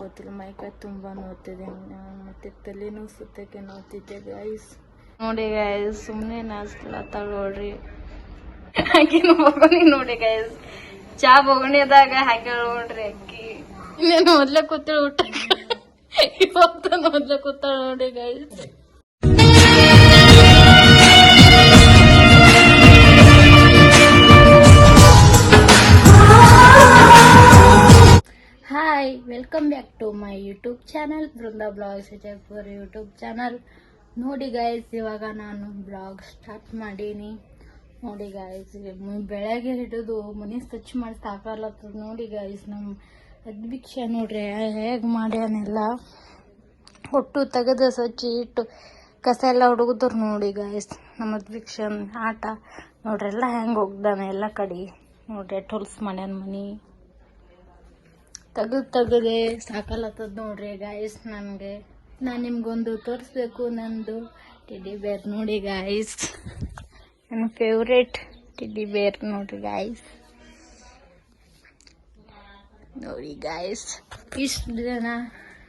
ಗೊತ್ತಿಲ್ಲ ಮೈಕೈ ತುಂಬ ನೋಡ್ತಿದೆ ಮತ್ತೆ ತಲೆನೂ ಸುತ್ತಕ್ಕೆ ನೋಡ್ತಿದ್ದೆ ಗಾಯ್ಸ್ ನೋಡಿ ಗಾಯ್ಸ್ ಸುಮ್ಮನೆ ನಾಚ್ಲತ್ತಾಳ ನೋಡ್ರಿ ಆಕಿನ ಬೊಗಣಿ ನೋಡಿ ಗಾಯ್ಸ್ ಚಾ ಬೊಗಣಿದಾಗ ಹಾಗೆ ನೋಡ್ರಿ ಅಕ್ಕಿ. ಇನ್ನೇನು ಮೊದ್ಲೇ ಕೂತಾಳ ಊಟ ಇವತ್ತು ಮೊದ್ಲೇ ಕೂತಾಳ ನೋಡಿ guys hi welcome back to my YouTube channel Brinda blogs Vijayapura YouTube channel ನೋಡಿ ಗಾಯ್ಸ್ ಇವಾಗ ನಾನು ಬ್ಲಾಗ್ ಸ್ಟಾರ್ಟ್ ಮಾಡೀನಿ. ನೋಡಿ ಗಾಯಸ್ ಬೆಳಗ್ಗೆ ಹಿಡಿದು ಮನೆ ಸ್ವಚ್ಛ ಮಾಡಿ ಸಾಕಾಗ್ಲತ್ತದ ನೋಡಿ ಗಾಯ್ಸ್ ನಮ್ಮ ಅದ್ಭಿಕ್ಷ ನೋಡ್ರಿ, ಹೇಗೆ ಮಾಡ್ಯಾನೆಲ್ಲ. ಒಟ್ಟು ತೆಗೆದು ಸ್ವಚ್ಛ ಇಟ್ಟು ಕಸ ಎಲ್ಲ ಹುಡುಗದ್ರು ನೋಡಿ ಗಾಯ್ಸ್ ನಮ್ಮ ಅದ್ಭಿಕ್ಷನ್ ಆಟ ನೋಡ್ರಿ, ಎಲ್ಲ ಹೆಂಗೆ ಹೋಗ್ದಾನೆ ಎಲ್ಲ ಕಡೆ. ನೋಡ್ರಿ ಟೋಲ್ಸ್ ಮಾಡ್ಯಾನ ಮನೆ. ತೆಗೆದು ತೆಗೆದೆ ಸಾಕಲತ್ತದ ನೋಡ್ರಿ ಗಾಯಸ್ ನನಗೆ. ನಾನು ನಿಮ್ಗೊಂದು ತೋರಿಸ್ಬೇಕು ನಂದು ಟಿಡಿ ಬೇರ್ ನೋಡಿ ಗಾಯ್ಸ್ ನನ್ನ ಫೇವ್ರೇಟ್ ಟಿಡಿ ಬೇರ್ ನೋಡ್ರಿ ಗಾಯಸ್ ನೋಡಿ ಗಾಯಸ್ ಇಷ್ಟು ಜನ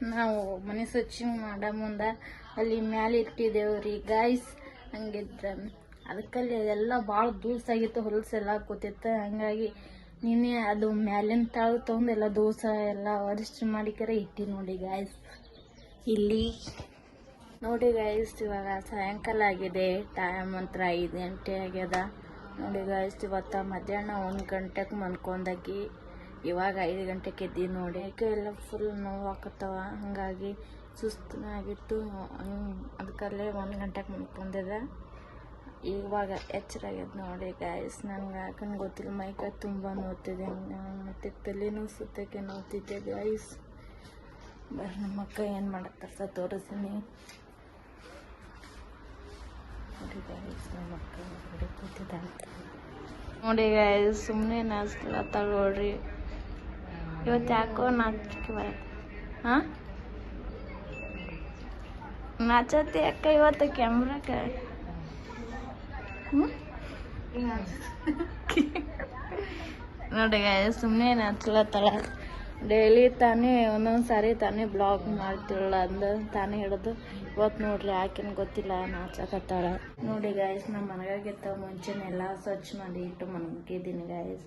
ನಾವು ಮನೆ ಸ್ವಚ್ಛ ಮಾಡೋ ಮುಂದೆ ಅಲ್ಲಿ ಮ್ಯಾಲೆ ಇಟ್ಟಿದ್ದೇವ್ರಿ ಗಾಯ್ಸ್ ಹಂಗಿದ್ರ ಅದಕ್ಕಲ್ಲಿ ಅದೆಲ್ಲ ಭಾಳ ದೂಸಾಗಿತ್ತು ಹೊಲಸೆಲ್ಲ ಕೂತಿತ್ತು. ಹಂಗಾಗಿ ನಿನ್ನೆ ಅದು ಮ್ಯಾಲಿನ ತಾಳು ತಗೊಂಡು ಎಲ್ಲ ದೋಸೆ ಎಲ್ಲ ಅರಿಸ್ಟ್ ಮಾಡಿಕರ ಇಟ್ಟಿ ನೋಡಿ ಗಾಯ್ಸ್ ಇಲ್ಲಿ ನೋಡಿ ಗಾಯ್ಸ್ ಇವಾಗ ಸಾಯಂಕಾಲ ಆಗಿದೆ ಟೈಮ್ ಅಂತರ ಐದು ಗಂಟೆ ಆಗ್ಯದ. ನೋಡಿ ಗಾಯ್ಸ್ ಇವತ್ತ ಮಧ್ಯಾಹ್ನ ಒಂದು ಗಂಟೆಗೆ ಮನ್ಕೊಂಡಾಗಿ ಇವಾಗ ಐದು ಗಂಟೆಗೆ ಎದ್ದಿ ನೋಡಿ. ಯಾಕೆ ಎಲ್ಲ ಫುಲ್ ನೋವು ಹಾಕತ್ತವ ಹಾಗಾಗಿ ಸುಸ್ತಾಗಿತ್ತು. ಅದಕ್ಕಲ್ಲೇ ಒಂದು ಗಂಟೆಗೆ ಮನ್ಕೊಂಡಿದ್ದೆ ಇವಾಗ ಎಚ್ಚರಾಗ್ಯದ ನೋಡಿ ಗಾಯಸ್ ನನಗೆ ಯಾಕಂದ್ರೆ ಗೊತ್ತಿಲ್ಲ ಮೈಕ ತುಂಬ ನೋಡ್ತಿದ್ದೆ ಮತ್ತು ತಲೆನೂ ಸುತ್ತಕ್ಕೆ ನೋಡ್ತಿದ್ದೆ ಗಾಯಸ್ ಬರ್ರಿ ನಮ್ಮ ಅಕ್ಕ ಏನು ಮಾಡತ್ತಾರ ತೋರಿಸ್ತೀನಿ. ನೋಡಿ ಗಾಯಸ್ ನಮ್ಮ ಅಕ್ಕ ನೋಡಿ ಗಾಯಸ್ ಸುಮ್ಮನೆ ನಾಚ್ಲತ್ತಾಳ ನೋಡ್ರಿ ಇವತ್ತು ಯಾಕೋ ನಾಚಿಕೆ ಬರ ಹಾಂ? ನಾಚತ್ತೆ ಅಕ್ಕ ಇವತ್ತು ಕ್ಯಾಮ್ರಾಕ್ಕೆ ನೋಡಿ ಸುಮ್ಮನೆ ನಚ್ಲತ್ತಾಳ ಡೈಲಿ ತಾನೇ, ಒಂದೊಂದು ಸಾರಿ ತಾನೇ ಬ್ಲಾಗ್ ಮಾಡ್ತಿರಲ್ಲ ಅಂದ ತಾನೇ ಹಿಡಿದು ಇವತ್ತು ನೋಡ್ರಿ ಆಕೆನ ಗೊತ್ತಿಲ್ಲ ನಾಚಕತ್ತಾಳ ನೋಡಿ ಗಾಯಸ್ ನಮ್ಮ ಮನೆಗಾಗಿತ್ತ ಮುಂಚೆನೆಲ್ಲ ಸ್ವಚ್ಛ ಮಾಡಿ ಇಟ್ಟು ಮನಗಿದ್ದೀನಿ ಗಾಯಸ್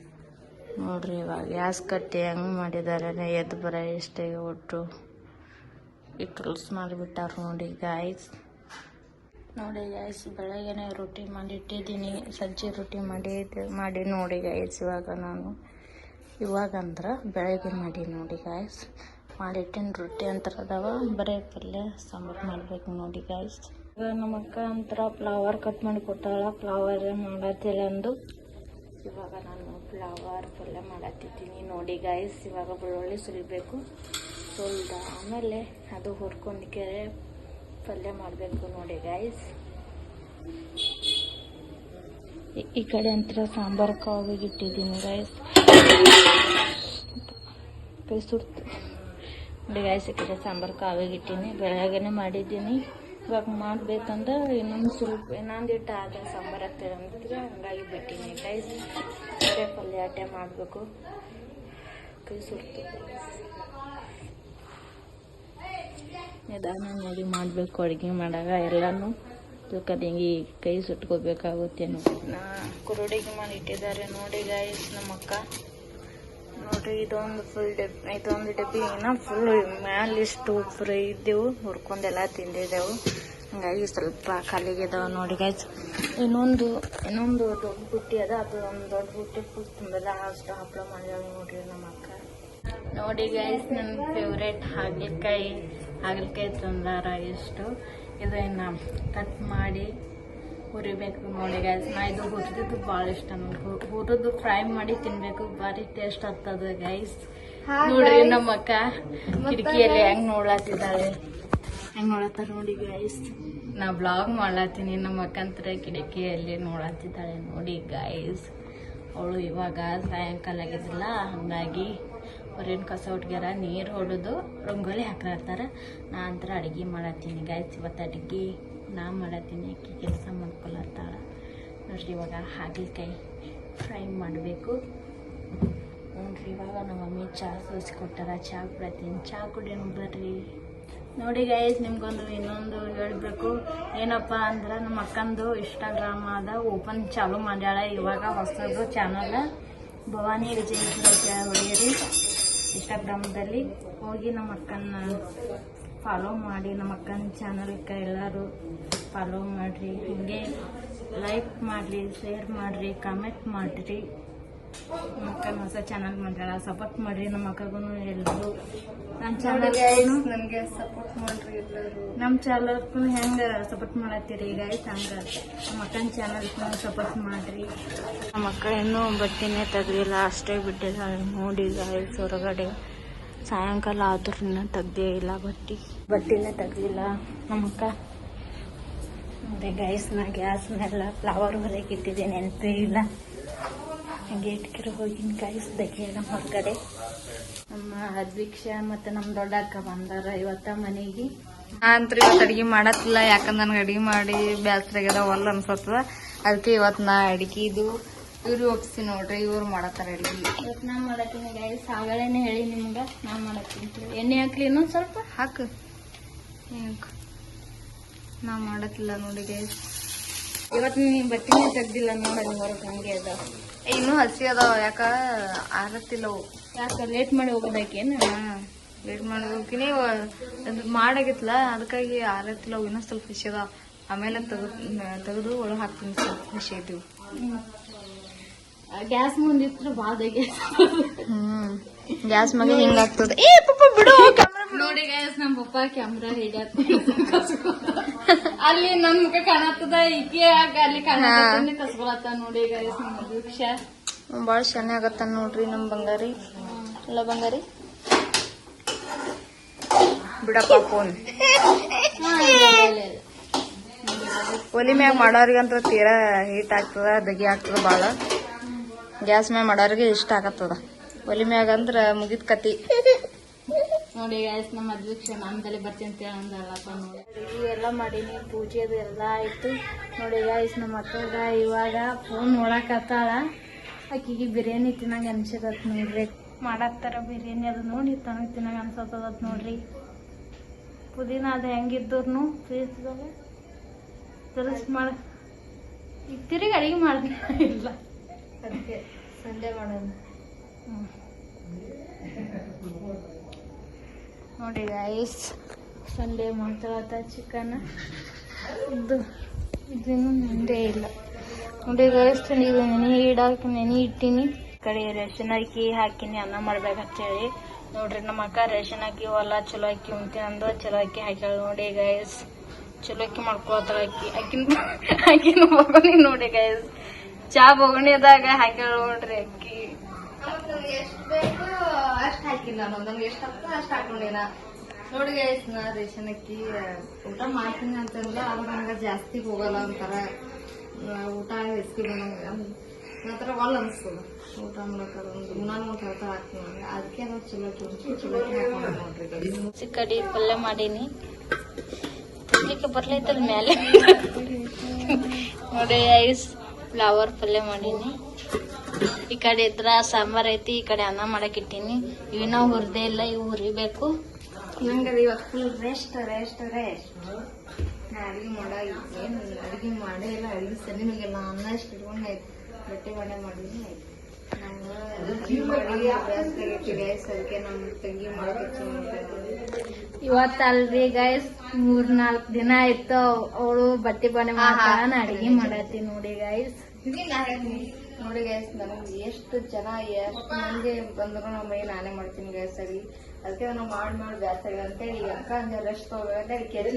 ನೋಡ್ರಿ ಇವಾಗ ಗ್ಯಾಸ್ ಕಟ್ಟಿ ಹೆಂಗೆ ಮಾಡಿದ್ದಾರೆ ಎದ್ದು ಬರ ಎಷ್ಟೇ ಒಟ್ಟು. ಇಟ್ಟು ರೂಲ್ಸ್ ಮಾಡಿಬಿಟ್ಟಾರ ನೋಡಿ ಗಾಯಸ್ ನೋಡಿ ಗಾಯ್ಸ್ ಬೆಳಗ್ಗೆ ರೊಟ್ಟಿ ಮಾಡಿಟ್ಟಿದ್ದೀನಿ ಸಜ್ಜಿ ರೊಟ್ಟಿ ಮಾಡಿ ಮಾಡಿ ನೋಡಿ ಗಾಯ್ಸ್ ಇವಾಗ ನಾನು ಇವಾಗ ಅಂದ್ರೆ ಬೆಳಗ್ಗೆ ಮಾಡಿ ನೋಡಿ ಗಾಯ್ಸ್ ಮಾಡಿಟ್ಟಿನ ರೊಟ್ಟಿ ಅಂತರ ಅದಾವ. ಬರೀ ಪಲ್ಯ, ಸಾಂಬಾರು ಮಾಡಬೇಕು ನೋಡಿ ಗಾಯ್ಸ್ ಇವಾಗ ನಮ್ಮ ಅಕ್ಕ ಅಂತರ ಫ್ಲವರ್ ಕಟ್ ಮಾಡಿ ಕೊಟ್ಟಾಳ. ಫ್ಲವರ್ ಮಾಡತ್ತಿಲ್ಲ ಅಂದು. ಇವಾಗ ನಾನು ಫ್ಲವರ್ ಪಲ್ಯ ಮಾಡತ್ತಿದ್ದೀನಿ ನೋಡಿ ಗಾಯ್ಸ್ ಇವಾಗ ಬೆಳ್ಳುಳ್ಳಿ ಸುಲಿಬೇಕು. ಸುಲ್ದ ಆಮೇಲೆ ಅದು ಹುರ್ಕೊಂಡ್ಕೆ ಪಲ್ಯ ಮಾಡಬೇಕು ನೋಡಿ ಗಾಯ್ಸ್ ಈ ಕಡೆ ಅಂತರ ಸಾಂಬಾರು ಕಾವಿಗೆ ಇಟ್ಟಿದ್ದೀನಿ ಗಾಯ್ಸ್ ಸುಡ್ತು ನೋಡಿ ಗಾಯ್ಸ್ ಈ ಕಡೆ ಸಾಂಬಾರು ಕಾವಿಗೆ ಇಟ್ಟೀನಿ ಬೆಳಗ್ಗೆನೆ ಮಾಡಿದ್ದೀನಿ. ಇವಾಗ ಮಾಡಬೇಕಂದ್ರೆ ಇನ್ನೊಂದು ಸ್ವಲ್ಪ ಇನ್ನೊಂದು ಇಟ್ಟು ಆದ ಸಾಂಬಾರು ಆಗ್ತದೆ ಅಂದ್ರೆ ಹಂಗಾಗಿ ಬಿಟ್ಟಿನಿ ಗೈಸ್ ಪಲ್ಯ ಆಟೆ ಮಾಡಬೇಕು. ಕೈ ಸುಡ್ತು. ನಿಧಾನ ನೋಡಿ ಮಾಡಬೇಕು, ಅಡುಗೆ ಮಾಡಾಗ ಎಲ್ಲನೂ ಹಿಂಗೆ ಕೈ ಸುಟ್ಕೋಬೇಕಾಗುತ್ತೆ ನಾ ಕುರುಡಿಗೆ ಮಾಡಿ ಇಟ್ಟಿದ್ದಾರೆ ನೋಡಿ ಗಾಯ್ಸ್ ನಮ್ಮ ಅಕ್ಕ ನೋಡ್ರಿ ಇದೊಂದು ಫುಲ್ ಡಬ್ಬಿ ಇದೊಂದು ಡಬ್ಬಿ ಏನೋ ಫುಲ್ ಮ್ಯಾಲಿಷ್ಟು ಫ್ರೈ ಇದ್ದೆವು, ಹುರ್ಕೊಂಡೆಲ್ಲ ತಿಂದಿದ್ದೆವು. ಹಂಗಾಗಿ ಸ್ವಲ್ಪ ಖಾಲಿಗಿದಾವ ನೋಡಿ ಗಾಯ್ಸ್ ಇನ್ನೊಂದು ಇನ್ನೊಂದು ದೊಡ್ಡ ಬುಟ್ಟಿ ಅದ, ಅದು ಒಂದು ದೊಡ್ಡ ಬುಟ್ಟಿ ಫುಲ್ ತುಂಬೆಲ್ಲ ಅಷ್ಟು ಹಪ್ಪಳ ಮಾಡಿದ್ದಾವೆ ನೋಡ್ರಿ ನಮ್ಮ ಅಕ್ಕ ನೋಡಿ ಗೈಸ್ ನನ್ನ ಫೇವ್ರೇಟ್ ಹಾಗಲಕಾಯಿ ಹಾಗಲಕಾಯಿ ತಂದಾರ ಎಷ್ಟು. ಇದನ್ನು ಕಟ್ ಮಾಡಿ ಹುರಿಬೇಕು ನೋಡಿ ಗೈಸ್ ನಾ ಇದು ಹುರಿದಿದ್ದು ಭಾಳ ಇಷ್ಟ ನನಗೆ. ಹುರಿದು ಫ್ರೈ ಮಾಡಿ ತಿನ್ಬೇಕು. ಭಾರಿ ಟೇಸ್ಟ್ ಆಗ್ತದ ಗೈಸ್ ನೋಡ್ರಿ ನಮ್ಮ ಅಕ್ಕ ಕಿಟಕಿಯಲ್ಲಿ ಹೆಂಗೆ ನೋಡ್ಲತ್ತಿದ್ದಾಳೆ ಹೆಂಗೆ ನೋಡತ್ತಾರ ನೋಡಿ ಗೈಸ್ ನಾ ಬ್ಲಾಗ್ ಮಾಡ್ಲಾತೀನಿ. ನಮ್ಮ ಅಕ್ಕಂತರ ಕಿಟಕಿಯಲ್ಲಿ ನೋಡತ್ತಿದ್ದಾಳೆ ನೋಡಿ ಗೈಸ್ ಅವಳು ಇವಾಗ ಸಾಯಂಕಾಲ ಆಗಿದ್ದಿಲ್ಲ ಹಾಗಾಗಿ ಹೊರೇನು ಕಸ ಹುಡುಗಿಯರ ನೀರು ಹೊಡೆದು ರಂಗೋಲಿ ಹಾಕಿರ್ತಾರೆ ನಾ ಅಂತರ ಅಡುಗೆ ಮಾಡತ್ತೀನಿ. ಗಾಯ್ಸ್ ಇವತ್ತು ಅಡುಗೆ ನಾ ಮಾಡತ್ತೀನಿ. ಅಕ್ಕಿ ಕೆಲಸ ಮಾಡ್ಕೊಳತ್ತಾಳ. ನೋಡ್ರಿ, ಇವಾಗ ಹಾಗಲಕಾಯಿ ಫ್ರೈ ಮಾಡಬೇಕು. ನೋಡ್ರಿ, ಇವಾಗ ನಮ್ಮ ಮಮ್ಮಿ ಚಹಾ ಕೊಟ್ಟಾರ ಚಹಾ ಕುಡತ್ತೀನಿ ಚಹಾ ಕುಡಿಯೋಣ ಬರ್ರಿ. ನೋಡಿ ಗಾಯಸ್ ನಿಮ್ಗೊಂದು ಇನ್ನೊಂದು ಹೇಳಬೇಕು. ಏನಪ್ಪ ಅಂದ್ರೆ, ನಮ್ಮ ಅಕ್ಕಂದು ಇನ್ಸ್ಟಾಗ್ರಾಮ್ ಅದ. ಓಪನ್ ಚಾಲು ಮಾಡ್ಯಾಳ. ಇವಾಗ ಹೊಸದು ಚಾನಲ್ ಭವಾನಿ ವಿಜಯಪುರ ಹೊಡೆಯಿರಿ ಇನ್ಸ್ಟಾಗ್ರಾಮ್ದಲ್ಲಿ ಹೋಗಿ ನಮ್ಮ ಅಕ್ಕನ ಫಾಲೋ ಮಾಡಿ, ನಮ್ಮ ಅಕ್ಕನ ಚಾನಲ್ಗೆ ಎಲ್ಲರೂ ಫಾಲೋ ಮಾಡಿರಿ. ಹೀಗೆ ಲೈಕ್ ಮಾಡಿರಿ ಶೇರ್ ಮಾಡಿರಿ ಕಮೆಂಟ್ ಮಾಡಿರಿ. ನಮ್ಮ ಅಕ್ಕನ ಹೊಸ ಚಾನಲ್ ಮಾಡ್ಯಾಳ ಸಪೋರ್ಟ್ ಮಾಡಿರಿ ನಮ್ಮ ಅಕ್ಕಗೂ ಎಲ್ಲರೂ ನಮ್ಮ ಚಾನಲ್ ನಮ್ಗೆ ಸಪೋರ್ಟ್ ಮಾಡ್ರಿ ಎಲ್ಲರೂ. ನಮ್ಮ ಚಾನಲ್ಗೂ ಹೆಂಗೆ ಸಪೋರ್ಟ್ ಮಾಡತ್ತೀರಿ ಗೈಸ್ ಹಂಗೆ ನಮ್ಮ ಅಕ್ಕನ ಚಾನಲ್ಗೂ ಸಪೋರ್ಟ್ ಮಾಡ್ರಿ. ನಮ್ಮ ಅಕ್ಕ ಇನ್ನೂ ಬಟ್ಟೆನೇ ತೆಗ್ದಿಲ್ಲ ಅಷ್ಟೇ ಬಿಟ್ಟಿದ್ದಾಳೆ ನೋಡಿ ಗೈಸ್ ಹೊರಗಡೆ ಸಾಯಂಕಾಲ ಆದ್ರೂ ತೆಗ್ದೇ ಇಲ್ಲ ಬಟ್ಟೆ. ಬಟ್ಟೆನೇ ತೆಗ್ದಿಲ್ಲ. ನಮ್ಮ ಅಕ್ಕ ನೋಡಿ ಗೈಸ್ ನಾ ಗ್ಯಾಸ್ ಮೇಲೆ ಫ್ಲವರ್ ಹೊರಗೆ ಇಟ್ಟಿದ್ದೆ ನೆನಪೇ ಇಲ್ಲ. ಹಂಗೆ ಇಟ್ಕಿರ ಹೋಗಿನ ಗೈಸ್ ತೆಗಿಯೋಣ ಹೊರಗಡೆ. ನಮ್ಮ ಅದ್ವಿಕ್ಷ ಮತ್ತು ನಮ್ಮ ದೊಡ್ಡ ಅಕ್ಕ ಬಂದಾರ ಇವತ್ತ ಮನೆಗೆ. ಅಂತ್ರಿ ಇವತ್ತು ಅಡಿಗೆ ಮಾಡತ್ತಿಲ್ಲ ಯಾಕಂದ್ರೆ ನನ್ಗೆ ಅಡಿಗೆ ಮಾಡಿ ಬ್ಯಾಸ್ರಾಗ್ಯದ ಒಲ್ಲ ಅನ್ಸತ್ತದ. ಅದಕ್ಕೆ ಇವತ್ತು ನಾ ಅಡಿಗೆ ಇದು ಇವ್ರು ಒಪ್ಸಿ ನೋಡ್ರಿ ಇವ್ರು ಮಾಡತ್ತಾರ ಅಡಿಗೆ. ಇವತ್ತು ನಾ ಮಾಡತ್ತೀನಿ ಗಾಯಸ್ ಆವಾಗಲೇ ಹೇಳಿ ನಿಮ್ಗೆ ನಾ ಮಾಡತ್ತೀನಿ ಎಣ್ಣೆ ಹಾಕ್ಲಿ ಇನ್ನೊಂದು ಸ್ವಲ್ಪ? ಹಾಕು? ನಾ ಮಾಡತ್ತಿಲ್ಲ ನೋಡಿ ಗೈಸ್ ಇವತ್ತು ನೀನು ಬತ್ತಿನ ತೆಗ್ದಿಲ್ಲ ನೋಡಲ್ಲಿ ಹೊರಗೆ ಹಂಗೆ ಅದ. ಇನ್ನೂ ಹಸಿ ಅದಾವ ಯಾಕ? ಆರತ್ತಿಲ್ಲ ಯಾಕ ಲೇಟ್ ಮಾಡಿ ಹೋಗೋದಕ್ಕೇನು ಮಾಡಿ ಹೋಗಕಿನೇ ಅದು ಮಾಡಾಗಿತ್ತಲ್ಲ ಅದಕ್ಕಾಗಿ ಆರತ್ತಿಲ್ಲ ಅವು ಇನ್ನೂ ಸ್ವಲ್ಪ ಹಸಿ ಅದಾವ. ಆಮೇಲೆ ತೆಗೆದು ತೆಗೆದು ಒಳಗೆ ಹಾಕ್ತೀನಿ ಸ್ವಲ್ಪ ಹಸಿ ಐತಿವು ಗ್ಯಾಸ್ ಮುಂದಿತ್ತು ಗ್ಯಾಸ್ ಹ್ಮ್ ಗ್ಯಾಸ್ ಮಗ ಹಿಂಗಾಗ್ತದೆ ಏ ಪಪ್ಪ ಬಿಡು. ನೋಡಿ ಗೈಸ್ ನಮ್ ಪಪ್ಪ ಕ್ಯಾಮ್ರಾ ಹಿಡಿಯತ್ ಅಲ್ಲಿ ನನ್ ಮುಖ ಕಾಣತ್ತದ ಈಕೆ ಆಗ ಅಲ್ಲಿ ಕಾಣತ್ತ ಕಸ್ಕೊಳತ್ತ ನೋಡಿ ಗೈಸ್ ನಮ್ಮ ವೃಕ್ಷ ಶನಿ ಚೆನ್ನಾಗತ್ತ ನೋಡ್ರಿ ನಮ್ ಬಂಗಾರಿ. ಅಲ್ಲ ಬಂಗಾರಿ? ಬಿಡಪ್ಪ ಫೋನ್ ಒಲಿ ಮ್ಯಾಗ ಮಾಡೋರಿಗಂತ ತೀರಾ ಹೀಟ್ ಆಗ್ತದ ದಗಿ ಆಗ್ತದ ಭಾಳ ಗ್ಯಾಸ್ ಮ್ಯಾಗ ಮಾಡೋರಿಗೆ ಇಷ್ಟ ಆಗತ್ತದ. ಒಲಿ ಮ್ಯಾಗ ಅಂದ್ರ ಮುಗಿದ ಕತಿ. ನೋಡಿ ಗಾಯಸ್ ನಮ್ಮ ಮದ್ವೆ ನಮ್ದಲ್ಲಿ ಬರ್ತೀನಿ ಅಂತ ಅಂದಳಪ್ಪ ನೋಡಿ. ಎಲ್ಲ ಮಾಡೀನಿ ಪೂಜೆ ಅದು ಎಲ್ಲ ಆಯ್ತು. ನೋಡಿ ಗಾಯಸ್ ನಮ್ಮ ಅಕ್ಕಗ ಇವಾಗ ಫೋನ್ ನೋಡಕತ್ತಾಳ ಆಕಿಗೆ ಬಿರಿಯಾನಿ ತಿನ್ನಂಗೆ ಅನ್ಸದತ್ ನೋಡ್ರಿ. ಮಾಡತ್ತಾರ ಬಿರಿಯಾನಿ ಅದು ನೋಡಿ ತನಗೆ ತಿನ್ನಂಗ ಅನ್ಸತ್ತದ ನೋಡ್ರಿ. ಪುದೀನ ಅದು ಹೆಂಗಿದ್ದೂರ್ನು ಫ್ರೀಜ್ದಾಗ ತರಸ್ ಮಾಡ. ಈಗ ತಿರುಗಿ ಅಡಿಗೆ ಮಾಡಿದೆ ಇಲ್ಲ. ಅದಕ್ಕೆ ಸಂಡೆ ಮಾಡೋದು ನೋಡಿ ಗೈಸ್ ಸಂಡೆ ಮಾತಾಡ ಚಿಕನ್ ಇದು ಇದನ್ನು ನೆಂದೇ ಇಲ್ಲ. ನೋಡಿ ಗೈಸ್ ಇದು ನೆನೆ ಇಡಕ್ಕೆ ನೆನೆ ಇಟ್ಟೀನಿ. ಕಡೆ ರೇಷನ್ ಅಕ್ಕಿ ಹಾಕಿನಿ, ಅನ್ನ ಮಾಡ್ಬೇಕಂತೇಳಿ ನೋಡ್ರಿ ನಮ್ಮ ಅಕ್ಕ ರೇಷನ್ ಅಕ್ಕಿ ಹೊಲ ಚಲೋ ಅಕ್ಕಿ ಉಂತೀನಿ ಅಂದ ಚಲೋ ಅಕ್ಕಿ ಹಾಕ್ಯಾಳ ನೋಡಿ ಗೈಸ್ ಚಲೋ ಅಕ್ಕಿ ಮಾಡ್ಕೊಳ್ತಾಳ ಅಕ್ಕಿ. ಅಕ್ಕಿನ ಅಕ್ಕಿನ ಬೊಗಣಿ ನೋಡಿ ಗೈಸ್ ಚಾ ಬೊಗಣಿದಾಗ ಹಾಕ್ಯಾಳ ನೋಡ್ರಿ ಅಕ್ಕಿ. ಎಷ್ಟು ಬೇಕು? ಅಷ್ಟು ಹಾಕಿಲ್ಲ ನಾನು ನಮ್ಗೆ ಎಷ್ಟು ಹಾಕ್ತಾ ಅಷ್ಟು ಹಾಕೊಂಡಿನ ನೋಡಿ ನಾ ರೇಷನ್ ಅಕ್ಕಿ ಊಟ ಮಾಡ್ತೀನಿ ಅಂತಂದ್ರೆ ಅದು ನಂಗೆ ಜಾಸ್ತಿ ಹೋಗಲ್ಲ ಅಂತಾರ ಊಟ ಹೆಚ್ಚಿಗೆ ನಂಗೆ ನಂತರ ಒಲ್ ಅನಿಸ್ತದ. ಊಟ ಒಂದು ಗುಣಾನು ಒಂದು ಹೇಳ್ತಾ ಹಾಕ್ತೀನಿ ನಂಗೆ ಅದಕ್ಕೆ ಅದು ಚಲೋ ಚಲೋ ನೋಡ್ರಿ. ಕಡಿ ಪಲ್ಯ ಮಾಡೀನಿ. ತಿನ್ಲಿಕ್ಕೆ ಬರ್ಲೈತಲ್ ಮೇಲೆ ನೋಡಿ ಐಸ್ ಫ್ಲವರ್ ಪಲ್ಯ ಮಾಡೀನಿ. ಈ ಕಡೆ ಇದ್ರ ಸಾಂಬಾರ್ ಐತಿ ಈ ಕಡೆ ಅನ್ನ ಮಾಡಕ್ ಇಟ್ಟೀನಿ. ಇವನ ಹುರ್ದೇ ಇಲ್ಲ ಇವು ಹುರಿಬೇಕು. ನಂಗದ ಇವತ್ತು ಫುಲ್ ರೆಸ್ಟ್ ರೆಸ್ಟ್ ರೆಸ್ಟ್ ನಾ ಅಡಿಗೆ ಮಾಡ ಏನು ಅಡಿಗೆ ಮಾಡೇ ಇಲ್ಲ ಅಡಿಗೆ ಸರಿ ನಿಮಗೆಲ್ಲ ಅನ್ನ ಇಷ್ಟು ಇಟ್ಕೊಂಡು ಆಯ್ತು ಬಟ್ಟೆ ಬಣ್ಣೆ ಮಾಡಿದ್ವಿ ಆಯ್ತು ನಂಗೆ ಅಡಿಗೆ ಮಾಡಿ ಅಭ್ಯಾಸ ಆಗೈತಿ ಗೈಸ್ ಮೂರ್ ನಾಲ್ಕ್ ದಿನ ಆಯ್ತು ಅವಳು ಬಟ್ಟೆ ಬನೆ ಮಾಡ್ತಾಳ ನಾ ಅಡಿಗೆ ಮಾಡತ್ತಿ ನೋಡಿ ಗೈಸ್ ನೋಡಿ ಗ್ಯಾಸ್ ನನಗೆ ಎಷ್ಟು ಜನ ಎಷ್ಟು ಮಂದಿ ಬಂದ್ರು ನಮ್ಮ ಮೈ ನಾನೇ ಮಾಡ್ತೀನಿ ಗೈಸ್ ಸರಿ. ಅದಕ್ಕೆ ನಾವು ಮಾಡಿ ಮಾಡಿ ಬ್ಯಾಸ ಅಂತೇಳಿ ಅಕ್ಕ ಅಂದ್ರೆ ರೆಸ್ಟ್ ತಗೋಬೇಕಂತ ಕೇಳಿ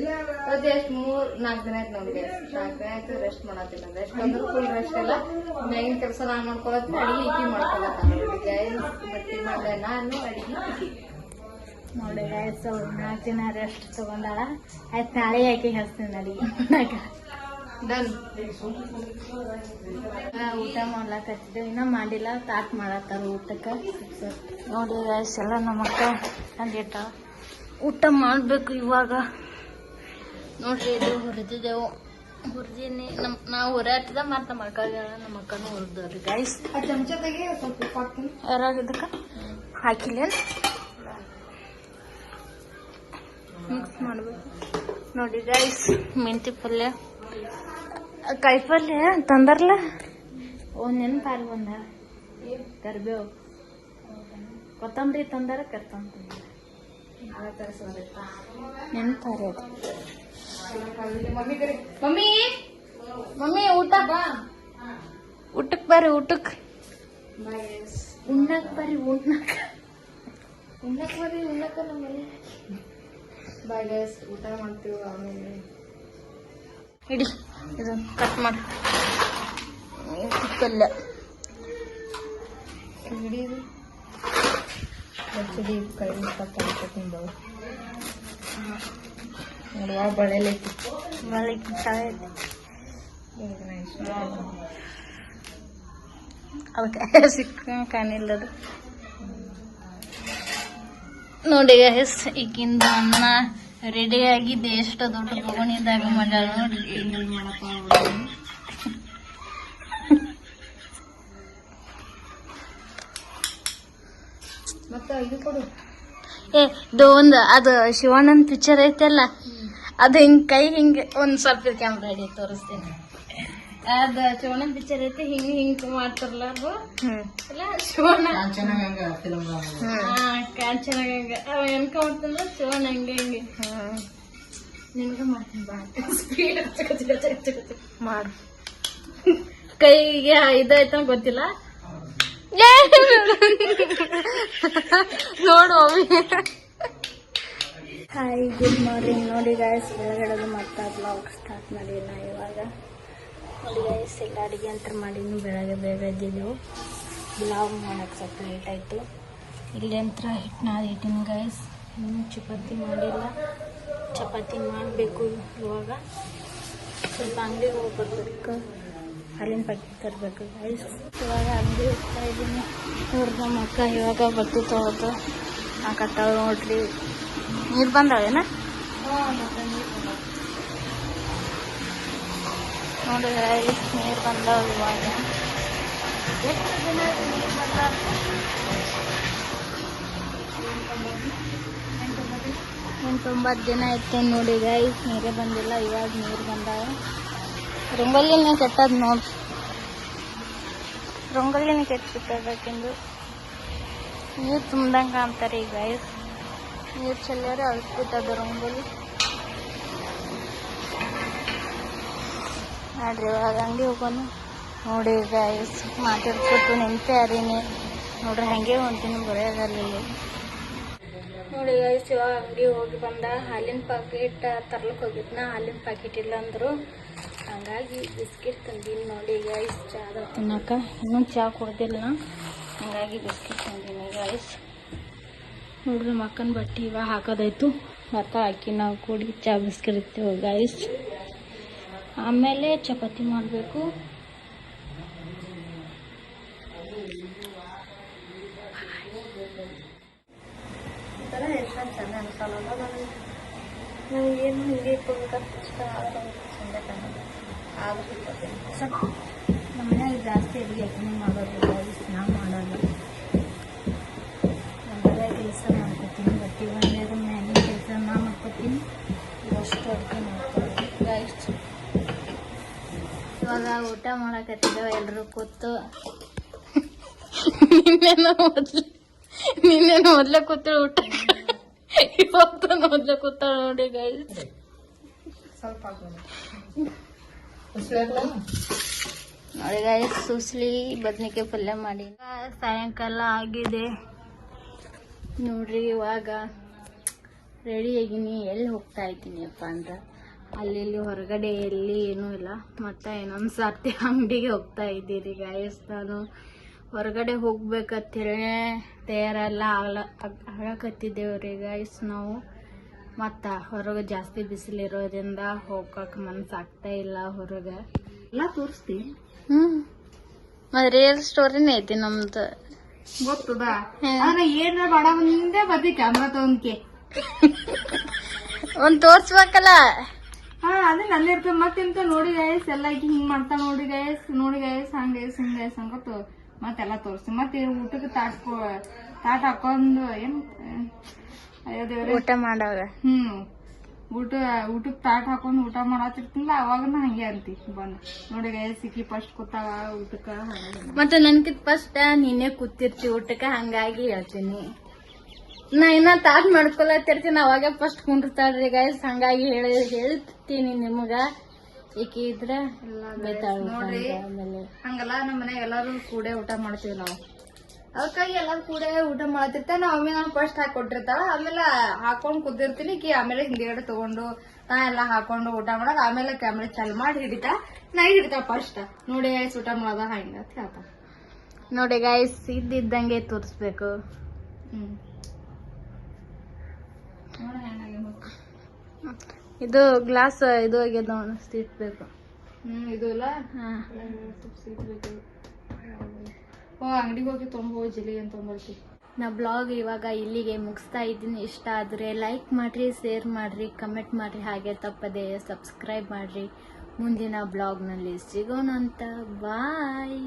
ಅದು ಎಷ್ಟು ಮೂರ್, ನಾಲ್ಕು ದಿನ ಆಯ್ತು ನಮ್ಗೆ. ಗ್ಯಾಸ್ ನಾಲ್ಕು ದಿನ ಆಯ್ತು ರೆಸ್ಟ್ ಮಾಡತ್ತೀನಿ ರೆಸ್ಟ್ ಅಂದ್ರೆ ಫುಲ್ ರೆಸ್ಟ್ ಎಲ್ಲ ಮ್ಯಾಗಿನ ಕೆಲಸ ನಾನು ಮಾಡ್ಕೊಳತ್ತೀನಿ ಅಡಿಗೆ ಇಕ್ಕಿ ಮಾಡ್ಕೊಳತ್ತೆ ಗೈಸ್ ಬಟ್ಟಿ ಮಾಡಿದೆ? ನಾನು ಅಡಿಗೆ ಇಕ್ಕಿ ನೋಡಿ ಗೈಸ್ ನಾಲ್ಕು ದಿನ ರೆಸ್ಟ್ ತಗೊಂಡಾಳ ಆಯ್ತು, ನಾಳೆ ಯಾಕೆ ಹೇಳ್ತೀನಿ ಅಡಿಗೆ? ಡನ್ ಊಟ ಮಾಡ್ಲಾಕತ್ತಿದ್ದೇವೆ ಇನ್ನ ಮಾಡಿಲ್ಲ. ತಾಟ್ ಮಾಡತ್ತಾರ ಊಟಕ್ಕೆ. ನೋಡಿ ಗಾಯ್ಸ್ ಎಲ್ಲ ನಮ್ಮ ಅಕ್ಕ ಅಂದಿಟ್ಟ ಊಟ ಮಾಡಬೇಕು ಇವಾಗ. ನೋಡ್ರಿ ಇದು ಹುರಿದಿದ್ದೆವು ಹುರಿದೀನಿ. ನಮ್ ನಾವು ಹುರ ಮತ್ತು ನಮ್ಮ ಅಕ್ಕಗ ನಮ್ಮ ಅಕ್ಕನೂ ಹುರಿದವ್ರಿ ಗೈಸ್ ಚಮಚದಾಗೆ ಸ್ವಲ್ಪ ಹಾಕ್ತೀನಿ. ಯಾರಾಗ ಹಾಕಿಲ್ಲೇನು ಮಿಕ್ಸ್ ಮಾಡ್ಬೇಕು. ನೋಡಿ ಗೈಸ್ ಮೆಂತಿ ಪಲ್ಯ. ಕಾಯಿ ಪಲ್ಯ ಓ ಒಂದ್. ನೆನಪಾರಿ ಬಂದ ಕರ್ಬೇವು ಕೊತ್ತಂಬರಿ ತಂದರ ಕರ್ತಂಬರಿ ನೆನಪಾರಿ ಮಮ್ಮಿ ಮಮ್ಮಿ ಮಮ್ಮಿ ಊಟ ಬಾ. ಊಟಕ್ಕೆ ಬರ್ರಿ ಊಟಕ್. ಉಣ್ಣಕ್ ಬರ್ರಿ ಉಣ್ಣಕ್. ಉಣ್ಣಕ್ ಬರ್ರಿ ಉಣ್ಣಕ್ಕ ನಮ್ಮಲ್ಲಿ. ಬಾಯ್ ಗೈಸ್ ಊಟ ಮಾಡ್ತೀವಿ ಆಮೇಲೆ. ಇಡಿ ಇದನ್ನ ಕಟ್ ಮಾಡಿ ಪಲ್ಯ ಹಿಡೀರಿ ಬಚ್ಚಡಿ ಕೈ ತಪ್ಪ ತಿಂದವು ನೋಡಿ ಯಾವ ಬಳೆಲೈತಿ ಮಳೆ ತಾಳೆ ಅದಕ್ಕೆ ಸಿಕ್ಕ ಕಾಣಿಲ್ಲದು ನೋಡಿ ಎಸ್ ಈಗಿಂದ ಅನ್ನ ರೆಡಿ ಆಗಿದೆ ಎಷ್ಟು ದೊಡ್ಡ ತಗೊಂಡಿದ್ದಾಗ ಮಜಾ ನೋಡಿ ಮತ್ತ ಇದು ಕೊಡು. ಏ ಇದು ಒಂದು ಅದು ಶಿವಣ್ಣನ ಪಿಕ್ಚರ್ ಐತಲ್ಲ ಅದು ಹಿಂಗ್ ಕೈ ಹಿಂಗೆ ಒಂದ್ ಸ್ವಲ್ಪ ಕ್ಯಾಮ್ರಾ ಹಿಡಿ ತೋರಿಸ್ತೀನಿ. ಅದ ಶಿವಣ್ಣನ ಪಿಕ್ಚರ್ ಐತಿ ಹಿಂಗ್ ಹಿಂಗ್ ಮಾಡ್ತಾರಲ್ಲ ಇಲ್ಲ ಶಿವಣ್ಣ. ಹಾ ಕಾಂಚನಗಂಗ ಅವ ಎನ್ಕ ಮಾಡ್ತಾನಲ್ಲ ಶಿವಣ್ಣ ಹಂಗೆ ಹಿಂಗೆ. ನಿನ್ಗ ಮಾಡ್ತೀನಿ ಬಾ. ಸ್ಪೀಡ್ ಮಾಡು. ಕೈಗೆ ಇದಾಯ್ತ ಗೊತ್ತಿಲ್ಲ. ನೋಡು ಅವಿ. ಹಾಯ್ ಗುಡ್ ಮಾರ್ನಿಂಗ್ ನೋಡಿ ಗಾಯಸ್ ಬೆಳಗಡೆದು ಮತ್ತೆ ಬ್ಲಾಗ್ ಸ್ಟಾರ್ಟ್ ಮಾಡಿಲ್ಲ ಇವಾಗ. ನೋಡಿ ಗಾಯಸ್ ಎಲ್ಲ ಅಡುಗೆ ಅಂತ ಮಾಡಿದ್ನು, ಬೆಳಗ್ಗೆ ಬೇಗ ಎದ್ದಿದ್ದೆವು ಬ್ಲಾಗ್ ಮಾಡೋಕ್ಕೆ ಸ್ವಲ್ಪ ಲೇಟ್ ಆಯಿತು. ಇಲ್ಲಿ ಅಂತ ಹಿಟ್ಟು ನಾದಿ ಇಟ್ಟಿನಿ ಗೈಸ್ ಇನ್ನೂ ಚಪಾತಿ ಮಾಡಿಲ್ಲ. ಚಪಾತಿ ಮಾಡಬೇಕು ಇವಾಗ. ಸ್ವಲ್ಪ ಅಂಗಡಿಗೆ ಹೋಗಿ ಬರ್ಬೇಕು. ಹಾಲಿನ ಪ್ಯಾಕೆಟ್ ತರಬೇಕು ಗೈಸ್ ಇವಾಗ ಅಂಗಡಿ ಹೋಗ್ತಾ ಇದ್ದೀನಿ. ನೋಡ್ರಿ ಮಕ್ಕ ಇವಾಗ ಬಟ್ಟೆ ತೊಗೊಳ್ದು ಆ ಕಟ್ಟಾಳ ನೋಡ್ರಿ. ನೀರು ಬಂದಾವೇನ? ನೋಡಿ ಗೈಸ್ ನೀರು ಬಂದವು ಇವಾಗ. ಎಷ್ಟು ದಿನ ನೀರು ಬಂದಾವ ಎಂಟೊಂಬತ್ತು ದಿನ ಆಯ್ತು ನೋಡಿ ಗೈಸ್ ನೀರೇ ಬಂದಿಲ್ಲ, ಇವಾಗ ನೀರು ಬಂದಾವ. ರಂಗೋಲಿನ ಕೆಟ್ಟದ್ ನೋಡಿ. ರಂಗೋಲಿನ ಕೆಟ್ಟಬೇಕೆಂದು ನೀರು ತುಂಬ್ದಂಗೆ ಕಾಣ್ತಾರೆ ಈಗ ನೀರು ಚೆಲ್ಲಾರ ಅಳಿಸ್ಬಿಟ್ಟದ ರಂಗೋಲಿ. ನೋಡ್ರಿ ಇವಾಗ ಅಂಗಡಿ ಹೋಗೋನು. ನೋಡಿ ಗೈಸ್ ಮಾತಾಡ್ಕೊಟ್ಟು ನಿಂತೆ ಅದೀನಿ. ನೋಡ್ರಿ ಹಂಗೆ ಹೊಂತೀನಿ ಬರೆಯೋದಲ್ಲಿ ನೋಡಿ ಗಾಯಸ್ ಇವಾಗ ಅಂಗಡಿ ಹೋಗಿ ಬಂದ. ಹಾಲಿನ ಪಾಕೆಟ್ ತರ್ಲಕ್ ಹೋಗಿದ್ನ. ಹಾಲಿನ ಪಾಕೆಟ್ ಇಲ್ಲ ಅಂದ್ರು. ಹಂಗಾಗಿ ಬಿಸ್ಕಿಟ್ ತಂದೀನಿ ನೋಡಿ ಗೈಸ್ ಚಾದ. ತಿನ್ನಕ ಇನ್ನೂ ಚಹಾ ಕುಡ್ದಿಲ್ಲ. ನಾ. ಹಂಗಾಗಿ ಬಿಸ್ಕಿಟ್ ತಂದೀನಿ ಗಾಯಸ್ ನೋಡ್ರಿ ಮಕ್ಕನ ಬಟ್ಟೆ ಇವಾಗ ಹಾಕೋದಾಯ್ತು. ಮತ್ತೆ ಹಾಕಿ ನಾವು ಕೂಡಿ ಚಹಾ ಬಿಸ್ಕಿಟ್ ಗಾಯಸ್ ಗೈಸ್ ಆಮೇಲೆ ಚಪಾತಿ ಮಾಡಬೇಕು. ಈ ಥರ ಎಷ್ಟು ಚೆಂದ ಅನ್ಸಲ್ಲ. ನನಗೆ ನಮ್ಗೆ ಏನು ಹಿಂಗೆ ಕೊಡ್ಬೇಕಂತ ಇಷ್ಟ ಆಗಲ್ಲ ಚಂದ. ಸ್ವಲ್ಪ ನಮ್ಮ ಮನೆಯಲ್ಲಿ ಜಾಸ್ತಿ ಅಡುಗೆ ಅಕ್ಕನೇ ಊಟ ಮಾಡಕತ್ತಿದ್ದೆ ಎಲ್ಲರೂ ಕೂತು. ನಿನ್ನೆ ಮೊದ್ಲು ನಿನ್ನೆನೋ ಮೊದ್ಲೇ ಕೂತಳು ಊಟ ಇವತ್ತು ಮೊದ್ಲೇ ಕೂತಾಳ ನೋಡಿ ನೋಡಿ ಗಾಯ ಸುಸ್ಲಿ ಬದ್ನಿಕಾಯಿ ಪಲ್ಯ ಮಾಡಿ. ಸಾಯಂಕಾಲ ಆಗಿದೆ. ನೋಡ್ರಿ ಇವಾಗ ರೆಡಿ ಆಗಿನಿ. ಎಲ್ಲಿ ಹೋಗ್ತಾ ಇದ್ದೀನಿ ಅಪ್ಪ ಅಂದ್ರೆ? ಅಲ್ಲಿ ಹೊರಗಡೆ ಎಲ್ಲಿ ಏನೂ ಇಲ್ಲ. ಮತ್ತೆ ಇನ್ನೊಂದು ಸರ್ತಿ ಅಂಗಡಿಗೆ ಹೋಗ್ತಾ ಇದ್ದೀರಿ ಗಾಯಸ್ ನಾನು ಹೊರಗಡೆ ಹೋಗ್ಬೇಕತ್ತಿರೇ ತಯಾರಲ್ಲ ಆಗ್ಲ ಆಗ್- ಆಗಕತ್ತಿದ್ದೇವ್ರಿ ಗಾಯಸ್ ನಾವು. ಮತ್ತು ಹೊರಗೆ ಜಾಸ್ತಿ ಬಿಸಿಲಿರೋದ್ರಿಂದ ಹೋಗಕ್ಕೆ ಮನ್ಸಾಗ್ತಾ ಇಲ್ಲ ಹೊರಗೆ. ಎಲ್ಲ ತೋರಿಸ್ತೀನಿ ಹ್ಮ್. ಮತ್ತೆ ರಿಯಲ್ ಸ್ಟೋರಿನೇ ಐತಿ ನಮ್ದು. ಗೊತ್ತದ? ಏನ್ರ ಮಾಡ ಮುಂದೆ ಬರ್ತಿ ಕ್ಯಾಮ್ರಾ ತಗೊಂಡ್ಕೆ. ಒಂದ್ ತೋರ್ಸ್ಬೇಕಲ್ಲ. ಹಾ ಅದೇ ನಲ್ಲಿ ಇರ್ತದ ಮತ್ತೆಂತ ನೋಡಿ ಗೈಸ್ ಎಲ್ಲ ಈಗ ಹಿಂಗ್ ಮಾಡ್ತಾ ನೋಡಿ ಗೈಸ್ ನೋಡಿ ಗೈಸ್ ಹಂಗ ಗೈಸ್ ಹಿಂಗ ಗೈಸ್ ಅನ್ಕೋತ ಮತ್ತೆಲ್ಲ ತೋರಿಸ್ತೀವಿ. ಮತ್ತೆ ಊಟಕ್ಕೆ ತಾಟ್ಕೊ ತಾಟ್ ಹಾಕೊಂಡು ಏನ್ ಅಯ್ಯೋ ದೇವ್ರೆ. ಊಟ ಮಾಡಾಗ ಹ್ಮ್. ಊಟ ಊಟಕ್ಕೆ ತಾಟ್ ಹಾಕೊಂಡು ಊಟ ಮಾಡತ್ತಿರ್ತಿಲ್ಲ ಅವಾಗ ಹಂಗೆ ಅಂತಿ. ಬಂದ್. ನೋಡಿ ಗೈಸ್ ಸಿಕ್ಕಿ ಫಸ್ಟ್ ಕೂತಾವ ಊಟಕ್ಕೆ ಮತ್ತೆ ನನ್ಕಿತ್ ಫಸ್ಟ್ ನೀನೇ ಕೂತಿರ್ತಿ ಊಟಕ್ಕೆ ಹಂಗಾಗಿ ಹೇಳ್ತೀನಿ. ನಾ ಇನ್ನ ತಾಟ್ ಮಾಡ್ಕೊಳತಿರ್ತೀನಿ ಅವಾಗ ಫಸ್ಟ್ ಕುಂಡಿರ್ತಾಳ್ರಿ ಗೈಸ್ ಹಂಗಾಗಿ ಹೇಳಿ ಹೇಳ್ತೀನಿ ನಿಮಗ. ಈಕಿ ಇದ್ರ? ನೋಡ್ರಿ. ಹಂಗಲ್ಲ ನಮ್ಮ ಮನ್ಯಾಗ ಎಲ್ಲಾರು ಕೂಡೆ ಊಟ ಮಾಡ್ತೀವಿ ನಾವು. ಅದಕ್ಕಾಗಿ ಎಲ್ಲಾರು ಕೂಡೆ ಊಟ ಮಾಡತಿರ್ತ ನಾ ಒಮ್ಮೆ ನಾನು ಫಸ್ಟ್ ಹಾಕಿ ಕೊಟ್ಟಿರ್ತಾಳ. ಆಮೇಲೆ ಹಾಕೊಂಡ್ ಕುದಿರ್ತೀನಿ ಕಿ ಆಮೇಲೆ ಹಿಂದೆಗಡೆ ತಗೊಂಡು ನಾ ಎಲ್ಲ ಹಾಕೊಂಡು ಊಟ ಮಾಡೋದು. ಆಮೇಲೆ ಕ್ಯಾಮ್ರಾ ಚಾಲು ಮಾಡಿ ಹಿಡಿತಾ ನಾ ಹಿಡಿತಾ ಫಸ್ಟ್ ನೋಡಿ ಗೈಸ್ ಊಟ ಮಾಡೋದ ಹಂಗ ಹೇಳ್ತಾ ನೋಡಿ ಗೈಸ್ ಇದ್ದಿದ್ದಂಗೆ ತೋರಿಸ್ಬೇಕು. ಹ್ಮ್. ಇದು ಗ್ಲಾಸ್ ಇದು ಆಗ್ಯದ ಸೀಟ್ಬೇಕು ಹ್ಮ್ ಇದು ಇಲ್ಲ ಹಾ. ಓ ಅಂಗಡಿಗೆ ಹೋಗಿ ತೊಂಬೋ ಜಿಲಿ ಅಂತ ತೊಂಬರ್ತಿ. ನಾ ಬ್ಲಾಗ್ ಇವಾಗ ಇಲ್ಲಿಗೆ ಮುಗಿಸ್ತಾ ಇದ್ದೀನಿ. ಇಷ್ಟ ಆದರೆ ಲೈಕ್ ಮಾಡಿರಿ ಶೇರ್ ಮಾಡಿರಿ ಕಮೆಂಟ್ ಮಾಡಿರಿ. ಹಾಗೆ ತಪ್ಪದೆ ಸಬ್ಸ್ಕ್ರೈಬ್ ಮಾಡಿರಿ. ಮುಂದಿನ ಬ್ಲಾಗ್ನಲ್ಲಿ ಸಿಗೋಣ ಅಂತ. ಬಾಯ್